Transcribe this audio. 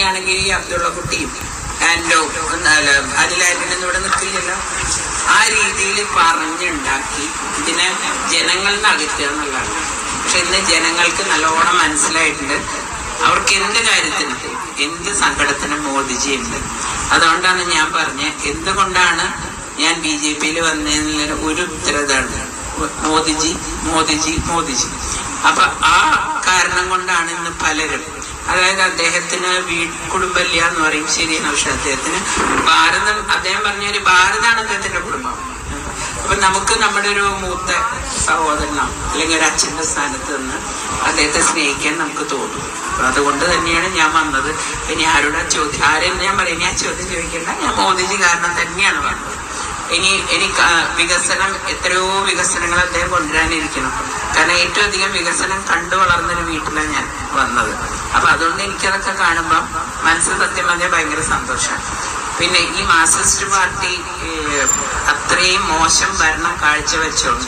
അങ്ങനെയാണെങ്കിൽ ഈ അബ്ദുള്ള കുട്ടിയും ആൻഡോ അതിലായിരുന്നു ഇവിടെ നിൽക്കില്ലല്ലോ. ആ രീതിയിൽ പറഞ്ഞുണ്ടാക്കി ഇതിനെ ജനങ്ങൾ അകറ്റുക എന്നുള്ളതാണ്. പക്ഷെ ഇന്ന് ജനങ്ങൾക്ക് നല്ലോണം മനസ്സിലായിട്ടുണ്ട്. അവർക്ക് എന്ത് കാര്യത്തിനും എന്ത് സങ്കടത്തിനും മോദിജി ഉണ്ട് അതുകൊണ്ടാണ് ഞാൻ പറഞ്ഞത് എന്തുകൊണ്ടാണ് ഞാൻ ബി ജെ പിയിൽ വന്നതിനുള്ള ഒരു ഉത്തരവാണ് മോദിജി മോദിജി മോദിജി. അപ്പൊ ആ കാരണം കൊണ്ടാണ് ഇന്ന് പലരും അതായത് അദ്ദേഹത്തിന് വീ കുടുംബമില്ല എന്ന് പറയും. ശരിയാണ് പക്ഷെ അദ്ദേഹത്തിന് ഭാരതം അദ്ദേഹം പറഞ്ഞ ഒരു ഭാരതാണ് അദ്ദേഹത്തിന്റെ കുടുംബം. അപ്പൊ നമുക്ക് നമ്മുടെ ഒരു മൂത്ത സഹോദരനോ അല്ലെങ്കിൽ ഒരു അച്ഛന്റെ സ്ഥാനത്ത് നിന്ന് അദ്ദേഹത്തെ സ്നേഹിക്കാൻ നമുക്ക് തോന്നും. അപ്പൊ അതുകൊണ്ട് തന്നെയാണ് ഞാൻ വന്നത്. ഇനി ആരുടെ ചോദ്യം ആരെയും ഞാൻ പറയും. ഞാൻ ചോദ്യം ചോദിക്കേണ്ട. ഞാൻ മോദിജി കാരണം തന്നെയാണ് വന്നത്. ഇനി ഇനി വികസനം എത്രയോ വികസനങ്ങൾ അദ്ദേഹം കൊണ്ടുവരാനിരിക്കണം കാരണം ഏറ്റവും അധികം വികസനം കണ്ടു വളർന്നൊരു വീട്ടിലാണ് ഞാൻ വന്നത്. അപ്പൊ അതുകൊണ്ട് എനിക്കതൊക്കെ കാണുമ്പോൾ മനസ്സിൽ സത്യം പറഞ്ഞാൽ ഭയങ്കര സന്തോഷമാണ്. പിന്നെ ഈ മാർക്സിസ്റ്റ് പാർട്ടി അത്രയും മോശം ഭരണം കാഴ്ചവെച്ചോണ്ട്